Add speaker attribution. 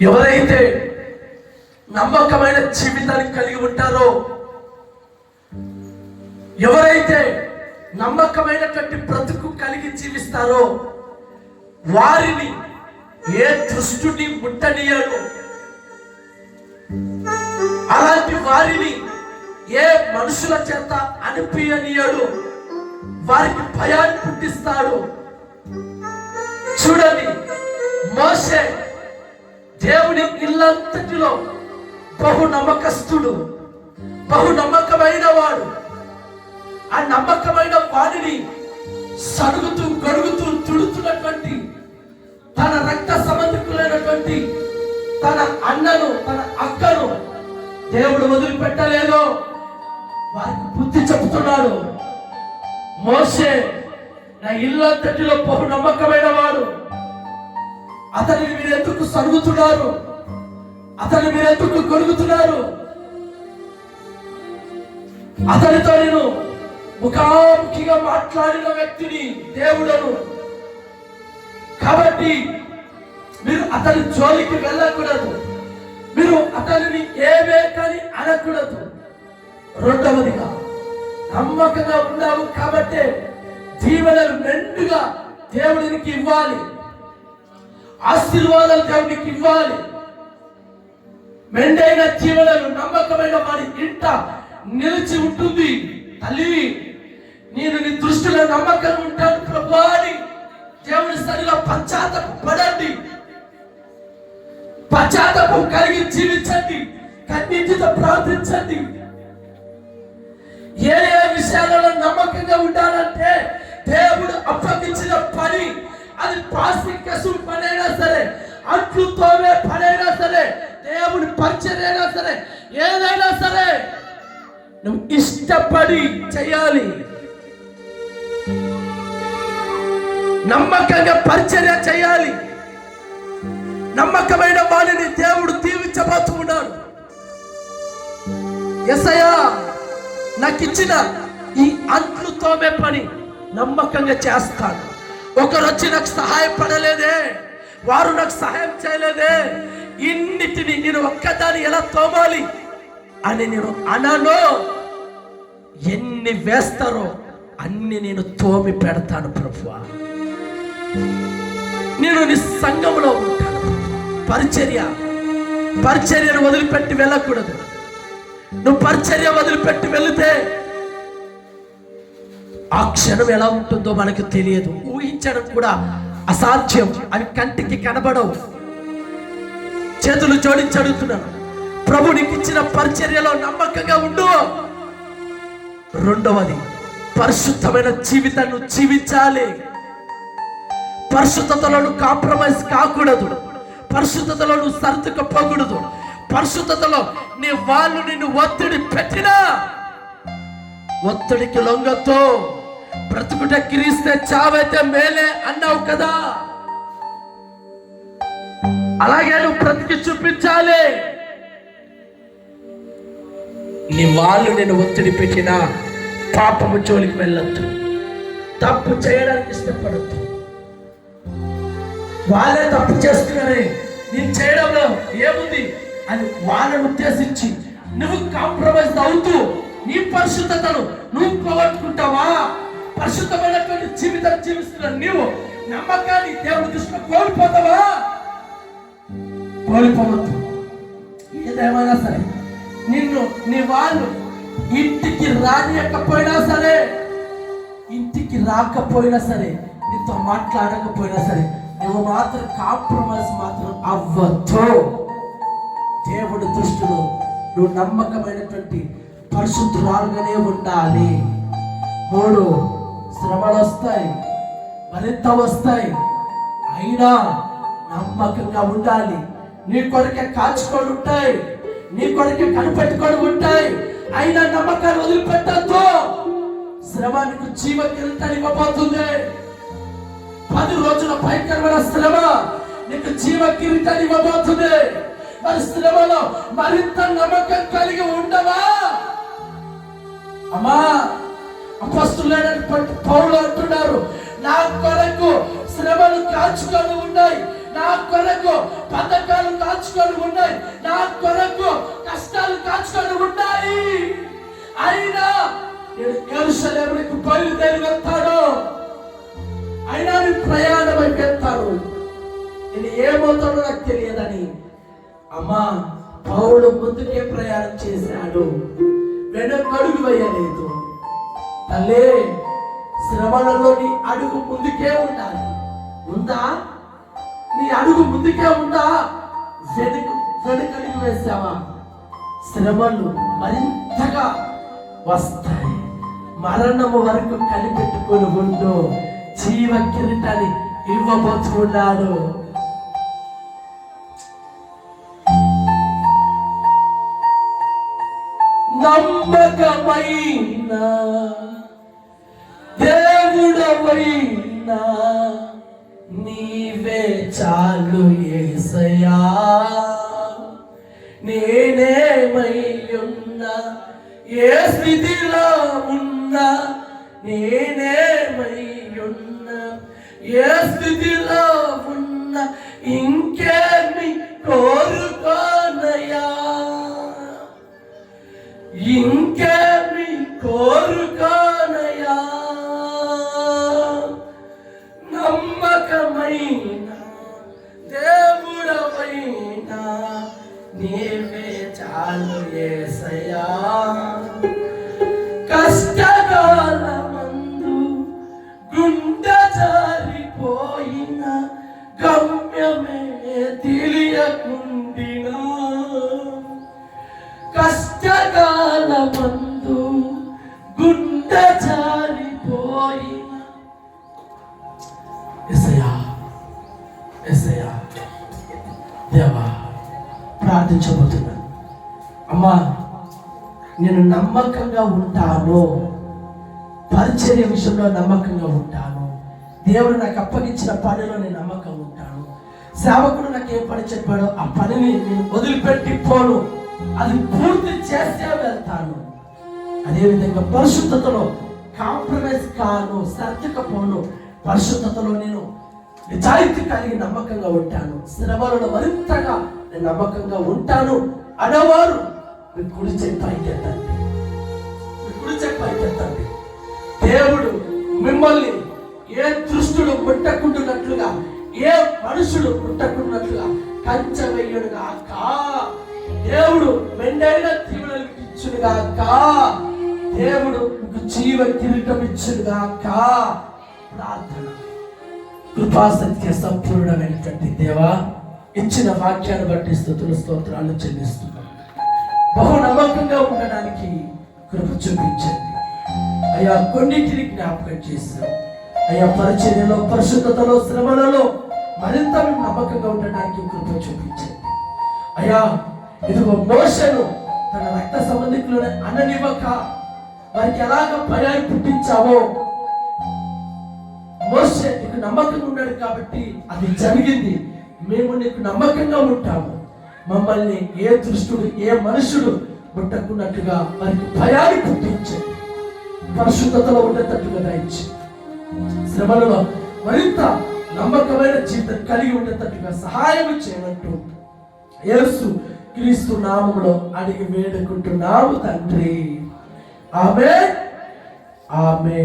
Speaker 1: ఎవరైతే నమ్మకమైన జీవితాన్ని కలిగి ఉంటారో ఎవరైతే నమ్మకమైనటువంటి బ్రతుకు కలిగి జీవిస్తారో వారిని ఏ దుష్టుని ముట్టనీయడు. అలాంటి వారిని ఏ మనుషుల చేత అనిపించనీయడు వారికి భయాన్ని పుట్టిస్తాడు. చూడండి మోసే దేవుని ఇల్లంతటిలో బహు నమ్మకస్తుడు బహు నమ్మకమైన వాడు ఆ నమ్మకమైన వాడిని సడుగుతూ గడుగుతూ తుడుతున్నటువంటి తన రక్త సంబంధికులైనటువంటి తన అన్నను తన అక్కను దేవుడు వదిలిపెట్టలేదు. వారికి బుద్ధి చెబుతున్నాడు మోసే నా ఇల్లంతటిలో బహు నమ్మకమైన వాడు అతనిని మీరు ఎందుకు సరుగుతున్నారు? అతన్ని మీరు ఎందుకు కొడుకుతున్నారు అతనితో నేను ముఖాముఖిగా మాట్లాడిన వ్యక్తిని దేవుడను. కాబట్టి మీరు అతని జోలికి వెళ్ళకూడదు. మీరు అతనిని ఏమే కానీ అనకూడదు రెండవదిగా నమ్మకంగా ఉన్నావు కాబట్టి జీవనలు మెండుగా దేవుడికి ఇవ్వాలి. ఆశీర్వాదాలు దేవునికి ఇవ్వాలి. మెండైన జీవనలు నమ్మకమైన వారి ఇంట నిలిచి ఉంటుంది. తల్లి నేను నీ దృష్టిలో నమ్మకం ఉంటాను ప్రభా అని దేవుని సరిలో పశ్చాత్తపు పడండి. పశ్చాత్తపం కలిగి జీవించండి. కన్నీటితో ప్రార్థించండి. ఏ ఏ విషయాలలో నమ్మకంగా ఉండాలంటే దేవుడు అప్పగించిన పని అది ప్లాస్టిక్ కసులు పనైనా సరే అంట్లు తోమే పనైనా సరే దేవుడి పరిచయైనా సరే ఏదైనా సరే నువ్వు ఇష్టపడి చేయాలి. నమ్మకంగా పరిచర్య చేయాలి. నమ్మకమైన వాడిని దేవుడు దీవించబోతూ ఉన్నాడు. ఎసయా నాకు ఇచ్చిన ఈ అంట్లు తోమే పని నమ్మకంగా చేస్తాను. ఒకరు వచ్చి నాకు సహాయపడలేదే వారు నాకు సహాయం చేయలేదే. ఇన్నిటిని నేను ఒక్కదాన్ని ఎలా తోమాలి అని నేను అనను ఎన్ని వేస్తారో అన్ని నేను తోమి పెడతాను ప్రభు నేను నీ సంఘంలో ఉంటాను పరిచర్య పరిచర్యను వదిలిపెట్టి వెళ్ళకూడదు. నువ్వు పరిచర్య వదిలిపెట్టి వెళితే ఆ క్షణం ఎలా ఉంటుందో మనకు తెలియదు. ఊహించడం కూడా అసాధ్యం అవి కంటికి కనబడవు. చేతులు జోడించి అడుగుతున్నాను. ప్రభు నీకు ఇచ్చిన పరిచర్యలో నమ్మకంగా ఉండు. రెండవది పరిశుద్ధమైన జీవితాన్ని జీవించాలి. పరిశుద్ధతలను కాంప్రమైజ్ కాకూడదు. పరిశుద్ధతలను సర్దుకపోకూడదు. పరిశుద్ధతలో నీ వాళ్ళు నిన్ను ఒత్తిడి పెట్టినా ఒత్తిడికి లొంగతో బ్రతుకుట క్రీస్తే చావైతే మేలే అన్నావు కదా. అలాగే నువ్వు బ్రతికి చూపించాలి. నీ వాళ్ళు నేను ఒత్తిడి పెట్టిన పాపము జోలికి వెళ్ళొద్దు. తప్పు చేయడానికి ఇష్టపడద్దు. వాళ్ళే తప్పు చేస్తున్నారని నేను చేయడంలో ఏముంది? అని వాళ్ళని ఉద్దేశించి నువ్వు కాంప్రమైజ్ అవుతూ నీ పరిశుద్ధతను నువ్వు పోగొట్టుకుంటావా పరిశుద్ధమైనటువంటి జీవితం జీవిస్తున్న నీవు నమ్మకాన్ని దేవుని దృష్టిలో కోల్పోతావా? కోల్పోవద్దు. ఏదేమైనా సరే నిన్ను నీ వాళ్ళు ఇంటికి రానియకపోయినా సరే ఇంటికి రాకపోయినా సరే నీతో మాట్లాడకపోయినా సరే నువ్వు మాత్రం కాంప్రమైజ్ మాత్రం అవ్వద్దు. దేవుడి దృష్టిలో నువ్వు నమ్మకమైనటువంటి పరిశుద్ధురాలుగానే ఉండాలి. మూడు శ్రమలు వస్తాయి మరింత వస్తాయి అయినా నమ్మకంగా ఉండాలి. నీ కొరకే కాచుకొని ఉంటాయి. నీ కొరకే కనిపెట్టుకొని ఉంటాయి. అయినా నమ్మకాన్ని వదిలిపెట్టద్దు. శ్రమ నీకు జీవ కిరీటాన్ని ఇవ్వబోతుంది. పది రోజుల భయంకరమైన శ్రమ నీకు జీవ కిరీటాన్ని ఇవ్వబోతుంది. మరి శ్రమలో మరింత నమ్మకం కలిగి ఉండవా? అమ్మా అపస్తులైనటువంటి పౌరులు అంటున్నారు నా కొరకు శ్రమలు కాచుకొని ఉన్నాయి నా కొరకు పథకాలు కాచుకొని ఉన్నాయి నా కొరకు కష్టాలు కాచుకొని ఉన్నాయి. అయినా ఎవరికి ఎరుసలేమునికి బయలుదేరి వెళ్తాడు అయినా నేను ప్రయాణం అయిపోతాను నేను ఏమవుతాడో నాకు తెలియదని. అమ్మా పౌరుడు ముందుకే ప్రయాణం చేశాడు. వెనకడుగు వేయలేదు తల్లే శ్రమలలోని అడుగు ముందుకే ఉండాలి. ఉందా? నీ అడుగు ముందుకే ఉందా? వెనుక వెనకడుగు వేసావా శ్రమలు మరింతగా వస్తాయి. మరణము వరకు కనిపెట్టుకొని ఉండు. జీవ కిరీటాన్ని ఇవ్వబోతున్నాడు. నమ్మకమైన దేవుడవైనా నీవే చాలు ఏసయా నేనేమయ్యున్నా ఏ స్థితిలో ఉన్నా నేనేమయ్యున్నా ఏ స్థితిలో ఉన్నా ఇంకేమి కో కోరుకోనయా నమ్మకమైన దేవుడమైన నీవే చాలు ఏసయా కష్టకాల గుండె జారిపోయిన గమ్యమే దేవా ప్రార్థించబోతున్నాను. అమ్మా నేను నమ్మకంగా ఉంటాను. పరిచర్య విషయంలో నమ్మకంగా ఉంటాను. దేవుడు నాకు అప్పగించిన పనిలో నేను నమ్మకంగా ఉంటాను. సేవకుడు నాకు ఏ పని చెప్పాడో ఆ పనిని నేను వదిలిపెట్టి పోను. అది పూర్తి చేస్తే వెళ్తాను. అదేవిధంగా పరిశుద్ధతలో కాంప్రమైజ్ కాను సర్దుకపోను. పరిశుద్ధతలో నేను నిజాయితీ కలిగి నమ్మకంగా ఉంటాను. శ్రమలను మరింతగా నేను నమ్మకంగా ఉంటాను. అనేవారు మీ కుడి చేయి పైకెత్తండి. మీ కుడి చేయి దేవుడు మిమ్మల్ని ఏ దృష్టుడు ముట్టకుంటున్నట్లుగా ఏ మనుషుడు ముట్టకున్నట్లుగా కంచె వెయ్యుడుగా కా దేవుడు మెండైన తీవులకు ఇచ్చుడు కా దేవుడు మీకు జీవ కిరీటం ఇచ్చుడు కా ప్రార్థన. కృపాసత్య సంపూర్ణమైనటువంటి దేవా ఇచ్చిన వాక్యాన్ని బట్టి స్థుతుల స్తోత్రాలు చెల్లిస్తున్నాం. బహు నమ్మకంగా ఉండడానికి కృప చూపించండి. అయ్యా కొన్నింటిని జ్ఞాపకం చేశాం అయ్యా పరిచర్యలో పరిశుద్ధతలో శ్రమలలో మరింత మేము నమ్మకంగా ఉండడానికి కృప చూపించండి. అయ్యా ఇదిగో మోషను తన రక్త సంబంధికులను అననివ్వక వారికి ఎలాగ భయాన్ని పుట్టించావో మోసే నీకు నమ్మకంగా ఉన్నాడు కాబట్టి అది జరిగింది. మేము నీకు నమ్మకంగా ఉంటాము. మమ్మల్ని ఏ దృష్టుడు ఏ మనుషుడు ముట్టకున్నట్టుగా వారికి భయాన్ని పుట్టించండి పరిశుద్ధతలో ఉండేటట్టుగా దయచి. శ్రమలలో మరింత నమ్మకమైన జీవితం కలిగి ఉండేటట్టుగా సహాయం చేయమంటూ యేసు క్రీస్తు నామంలో అడిగి వేడుకుంటున్నాము తండ్రి. ఆమె ఆమె